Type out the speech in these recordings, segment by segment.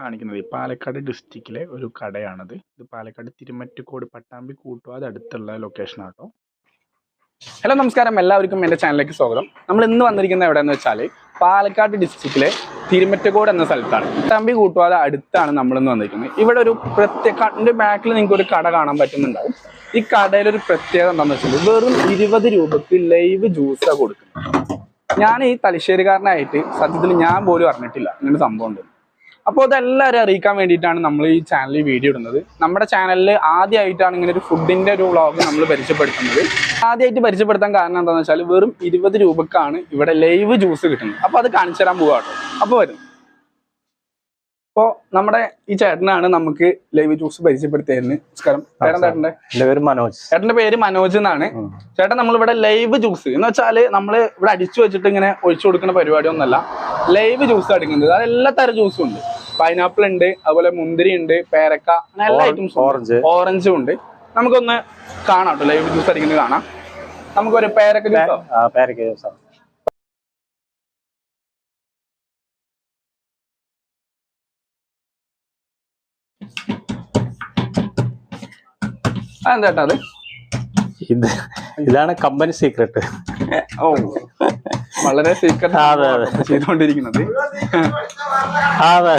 കാണിക്കുന്നത്. പാലക്കാട് ഡിസ്ട്രിക്റ്റിലെ ഒരു കടയാണത്. ഇത് പാലക്കാട് തിരുമറ്റക്കോട് പട്ടാമ്പി കൂട്ടുവാത് അടുത്തുള്ള ലൊക്കേഷൻ ആട്ടോ. ഹലോ നമസ്കാരം. എല്ലാവർക്കും എന്റെ ചാനലിലേക്ക് സ്വാഗതം. നമ്മൾ ഇന്ന് വന്നിരിക്കുന്നത് എവിടെയെന്ന് വെച്ചാൽ പാലക്കാട് ഡിസ്ട്രിക്റ്റിലെ തിരുമറ്റക്കോട് എന്ന സ്ഥലത്താണ്. പട്ടാമ്പി കൂട്ടുവാത് അടുത്താണ് നമ്മളിന്ന് വന്നിരിക്കുന്നത്. ഇവിടെ ഒരു പ്രത്യേക ബാക്കിൽ നിങ്ങൾക്ക് ഒരു കട കാണാൻ പറ്റുന്നുണ്ടാവും. ഈ കടയിലൊരു പ്രത്യേകത എന്താണെന്ന് വെച്ചാൽ വെറും ഇരുപത് രൂപക്ക് ലൈവ് ജ്യൂസാണ് കൊടുക്കുന്നത്. ഞാൻ ഈ തലശ്ശേരിക്കാരനായിട്ട് സത്യത്തിൽ ഞാൻ പോലും അറിഞ്ഞിട്ടില്ല. ഇങ്ങനെ സംഭവം ഉണ്ട് അപ്പോൾ അതെല്ലാവരും അറിയിക്കാൻ വേണ്ടിയിട്ടാണ് നമ്മൾ ഈ ചാനലിൽ വീഡിയോ ഇടുന്നത്. നമ്മുടെ ചാനലിൽ ആദ്യമായിട്ടാണ് ഇങ്ങനെ ഒരു ഫുഡിന്റെ ഒരു വ്ളോഗ് നമ്മൾ പരിചയപ്പെടുത്തുന്നത്. ആദ്യമായിട്ട് പരിചയപ്പെടുത്താൻ കാരണം എന്താണെന്ന് വെച്ചാൽ വെറും ഇരുപത് രൂപക്കാണ് ഇവിടെ ലൈവ് ജ്യൂസ് കിട്ടുന്നത്. അപ്പോൾ അത് കാണിച്ചു തരാൻ പോവാട്ടോ അപ്പോൾ വരും. അപ്പോൾ നമ്മുടെ ഈ ചേട്ടനാണ് നമുക്ക് ലൈവ് ജ്യൂസ് പരിചയപ്പെടുത്തിയതിന് നമസ്കാരം. ചേട്ടൻ ചേട്ടന്റെ പേര് മനോജ്. ചേട്ടന്റെ പേര് മനോജ് എന്നാണ്. ചേട്ടൻ നമ്മളിവിടെ ലൈവ് ജ്യൂസ് എന്ന് വെച്ചാൽ നമ്മൾ ഇവിടെ അടിച്ചു വെച്ചിട്ട് ഇങ്ങനെ ഒഴിച്ചു കൊടുക്കുന്ന പരിപാടി ഒന്നല്ല ലൈവ് ജ്യൂസ് അടിക്കുന്നത് അത് എല്ലാ തരം ജ്യൂസും ഉണ്ട്. പൈനാപ്പിൾ ഉണ്ട് അതുപോലെ മുന്തിരി ഉണ്ട് പേരക്ക അങ്ങനെ എല്ലാ ഐറ്റംസും ഓറഞ്ച്. ഓറഞ്ചും ഉണ്ട്. നമുക്കൊന്ന് കാണാം കേട്ടോ ലൈവ് ജ്യൂസ് അടിക്കുന്നത് കാണാം. നമുക്കൊരു പേരക്ക ജ്യൂസോ പേരക്ക ജ്യൂസാ അതെന്താ ചേട്ടാ അത്? ഇത് ഇതാണ് കമ്പനി സീക്രട്ട് ഓ. വളരെ സീക്രട്ട് അതെ, അതെ. ചെയ്തുകൊണ്ടിരിക്കുന്നത്. അതെ.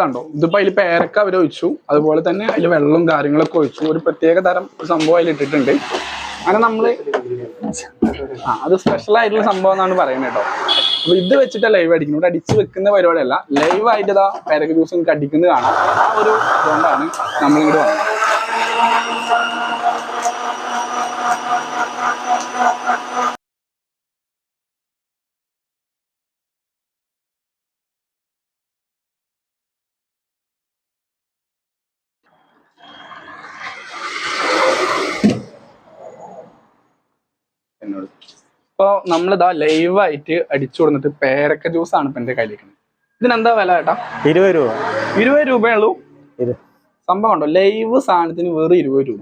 കണ്ടോ ഇതിപ്പോ അതിൽ പേരക്ക അവർ ഒഴിച്ചു. അതുപോലെ തന്നെ അതിൽ വെള്ളവും കാര്യങ്ങളൊക്കെ ഒഴിച്ചു. ഒരു പ്രത്യേക തരം സംഭവം അതിൽ ഇട്ടിട്ടുണ്ട് അങ്ങനെ നമ്മൾ ആ അത് സ്പെഷ്യൽ ആയിട്ടുള്ള സംഭവം എന്നാണ് പറയുന്നത് കേട്ടോ. അപ്പൊ ഇത് വെച്ചിട്ട് ലൈവ് അടിക്കുന്നത് ഇവിടെ അടിച്ച് വെക്കുന്ന പരിപാടിയല്ല ലൈവ് ആയിട്ട് ഇതാ പേരക്ക ജ്യൂസ് അടിക്കുന്നത് കാണാം. ആ ഒരു ഇതുകൊണ്ടാണ് നമ്മളിങ്ങോട്ട് വന്നത്. എന്നോട്. ഇപ്പൊ നമ്മളിതാ ലൈവായിട്ട് അടിച്ചു കൊടുത്തിട്ട് പേരക്ക ജ്യൂസ് ആണ് ഇപ്പൊ എന്റെ കയ്യിലിരിക്കുന്നത്. ഇതിനെന്താ വില ചേട്ടാ ഇരുപത് രൂപ. ഇരുപത് രൂപയേ ഉള്ളൂ. സംഭവം ഉണ്ടോ? ലൈവ് സാധനത്തിന് വെറും ഇരുപത് രൂപ.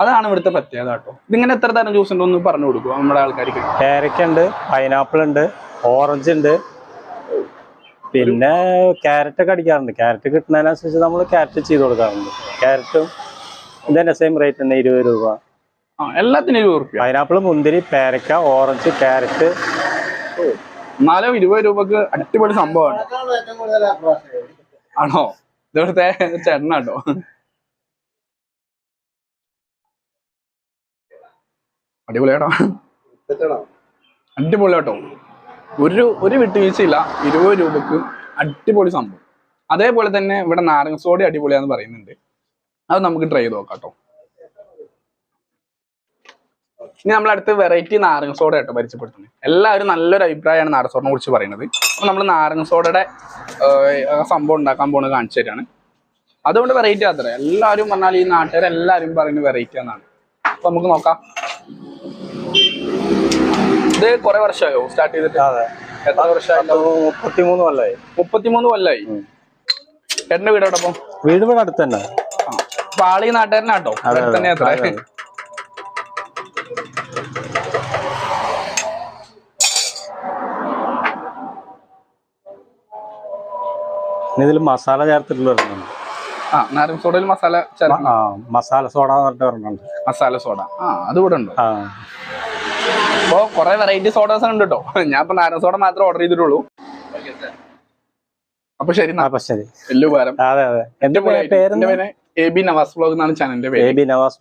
അതാണ് ഇവിടുത്തെ പ്രത്യേകത കേട്ടോ. ഇതിങ്ങനെ എത്ര തരം ജ്യൂസ് ഉണ്ടോ ഒന്ന് പറഞ്ഞു കൊടുക്കുക നമ്മുടെ ആൾക്കാർക്ക്. പേരക്ക ഉണ്ട് പൈനാപ്പിൾ ഉണ്ട് ഓറഞ്ച് ഉണ്ട്. പിന്നെ ക്യാരറ്റ് ഒക്കെ അടിക്കാറുണ്ട്. ക്യാരറ്റ് കിട്ടുന്നതിനനുസരിച്ച് നമ്മൾ ക്യാരറ്റ് ചെയ്ത് കൊടുക്കാറുണ്ട്. ക്യാരറ്റും ഇതന്നെ സെയിം റേറ്റ് തന്നെ ഇരുപത് രൂപ. എല്ലാത്തിനും ഇരുപത് റുപ്യ പൈനാപ്പിൾ മുന്തിരി പേരക്ക ഓറഞ്ച് ക്യാരറ്റ്. എന്നാലും ഇരുപത് രൂപക്ക് അടിപൊളി സംഭവമാണ്. ആണോ? ഇവിടുത്തെ ചേട്ടനാട്ടോ അടിപൊളിയാട്ടോ അടിപൊളി കേട്ടോ ഒരു ഒരു വിട്ടുവീഴ്ചയില്ല. ഇരുപത് രൂപക്ക് അടിപൊളി സംഭവം. അതേപോലെ തന്നെ ഇവിടെ നാരങ്ങ സോഡി അടിപൊളിയാന്ന് പറയുന്നുണ്ട്. അത് നമുക്ക് ട്രൈ ചെയ്ത് നോക്കാം കേട്ടോ ഇനി നമ്മൾ അടുത്ത് വെറൈറ്റി നാരങ്ങ സോഡ കേട്ടോ പരിചയപ്പെടുത്തുന്നത് എല്ലാവരും നല്ലൊരു അഭിപ്രായമാണ് നാരങ്ങ സോഡിനെ കുറിച്ച് പറയുന്നത്. അപ്പൊ നമ്മൾ നാരങ്ങ സോഡയുടെ സംഭവം ഉണ്ടാക്കാൻ പോകുന്നത് കാണിച്ചു തരാണ്. അതുകൊണ്ട് വെറൈറ്റി അത്ര എല്ലാവരും പറഞ്ഞാൽ ഈ നാട്ടുകാരെല്ലാവരും പറയുന്നത് വെറൈറ്റി എന്നാണ് അപ്പൊ നമുക്ക് നോക്കാം. ഇത് കുറെ വർഷമായോ? സ്റ്റാർട്ട് ചെയ്തിട്ട്? എത്ര വർഷമായി? മുപ്പത്തിമൂന്ന് കൊല്ലമായി മുപ്പത്തിമൂന്ന് കൊല്ലായി. ചേട്ടന്റെ വീട് എവിടെ വീട് ഇവിടെ അടുത്ത് തന്നെ. പാളി നാട്ടുകാരനാട്ടോ. അവിടെ തന്നെ അത്ര. ഇതിൽ മസാല ചേർത്തിട്ടുള്ള ഒരെണ്ണമുണ്ട്. ആ നാരങ്ങ സോഡയിൽ മസാല ചേർക്കണം. ആ മസാല സോഡ എന്ന് പറഞ്ഞിട്ട് ഒരെണ്ണമുണ്ട്. മസാല സോഡ. ആ അത് ഇവിടെ ഉണ്ട്. ആ. കൊറേ കുറെ വെറൈറ്റി സോഡാസ് ഉണ്ട് കേട്ടോ ഞാൻ ഇപ്പൊ നാരങ്ങ സോഡ മാത്രമേ ഓർഡർ ചെയ്തിട്ടുള്ളൂ. അപ്പൊ ശരി അപ്പൊ ശരി. വലിയ ഉപകാരം. അതെ അതെ. എന്റെ എന്റെ പേര് പേര് എ ബി നവാസ് എന്നാണ് ചാനലിന്റെ എ പേര്. ബി നവാസ്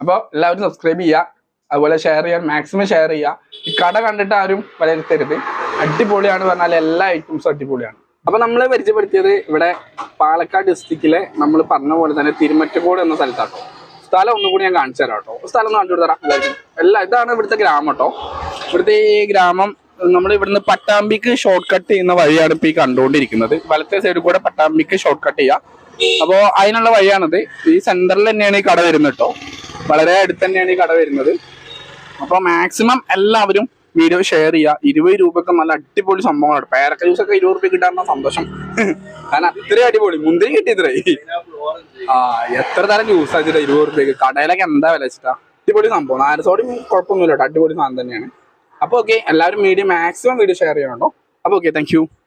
അപ്പൊ എല്ലാവരും സബ്സ്ക്രൈബ് ചെയ്യുക അതുപോലെ ഷെയർ ചെയ്യാൻ മാക്സിമം ഷെയർ ചെയ്യുക ഈ കട കണ്ടിട്ട് ആരും വിലയിരുത്തരുത്. അടിപൊളിയാണ് പറഞ്ഞാൽ എല്ലാ ഐറ്റംസും അടിപൊളിയാണ്. അപ്പൊ നമ്മളെ പരിചയപ്പെടുത്തിയത് ഇവിടെ പാലക്കാട് ഡിസ്ട്രിക്റ്റിലെ നമ്മൾ പറഞ്ഞ പോലെ തന്നെ തിരുമറ്റക്കോട് എന്ന സ്ഥലത്താട്ടോ സ്ഥലം ഒന്നുകൂടി ഞാൻ കാണിച്ചു തരാം കേട്ടോ. സ്ഥലം ഒന്ന് കാണിച്ചു തരാം എല്ലാവർക്കും എല്ലാം ഇതാണ് ഇവിടുത്തെ ഗ്രാമം കേട്ടോ. ഇവിടുത്തെ ഈ ഗ്രാമം നമ്മൾ ഇവിടുന്ന് പട്ടാമ്പിക്ക് ഷോർട്ട് കട്ട് ചെയ്യുന്ന വഴിയാണ് ഇപ്പൊ ഈ കണ്ടുകൊണ്ടിരിക്കുന്നത്. വലത്തെ സൈഡിൽ കൂടെ പട്ടാമ്പിക്ക് ഷോർട്ട് കട്ട് ചെയ്യാം. അപ്പോ അതിനുള്ള വഴിയാണിത്. ഈ സെന്ററിൽ തന്നെയാണ് ഈ കട വരുന്നത് കേട്ടോ. വളരെ അടുത്ത് തന്നെയാണ് ഈ കട വരുന്നത്. അപ്പൊ മാക്സിമം എല്ലാവരും വീഡിയോ ഷെയർ ചെയ്യുക. ഇരുപത് രൂപക്ക് നല്ല അടിപൊളി സംഭവങ്ങളാണ് പേരക്ക ജ്യൂസ് ഒക്കെ ഇരുപത് രൂപ കിട്ടാറുള്ള സന്തോഷം. കാരണം അത്രയും അടിപൊളി. മുന്തിരി കിട്ടിയത്രേ ആ എത്ര തരം ജ്യൂസ് വെച്ചിട്ട് ഇരുപത് രൂപയ്ക്ക്? കടയിലൊക്കെ എന്താ വില വെച്ചിട്ടാ? അടിപൊളി സംഭവം. നാരസോടും കുഴപ്പമൊന്നുമില്ല അടിപൊളി സാധനം തന്നെയാണ്. അപ്പോൾ ഓക്കെ എല്ലാവരും വീഡിയോ മാക്സിമം വീഡിയോ ഷെയർ ചെയ്യണോ അപ്പോൾ ഓക്കെ താങ്ക്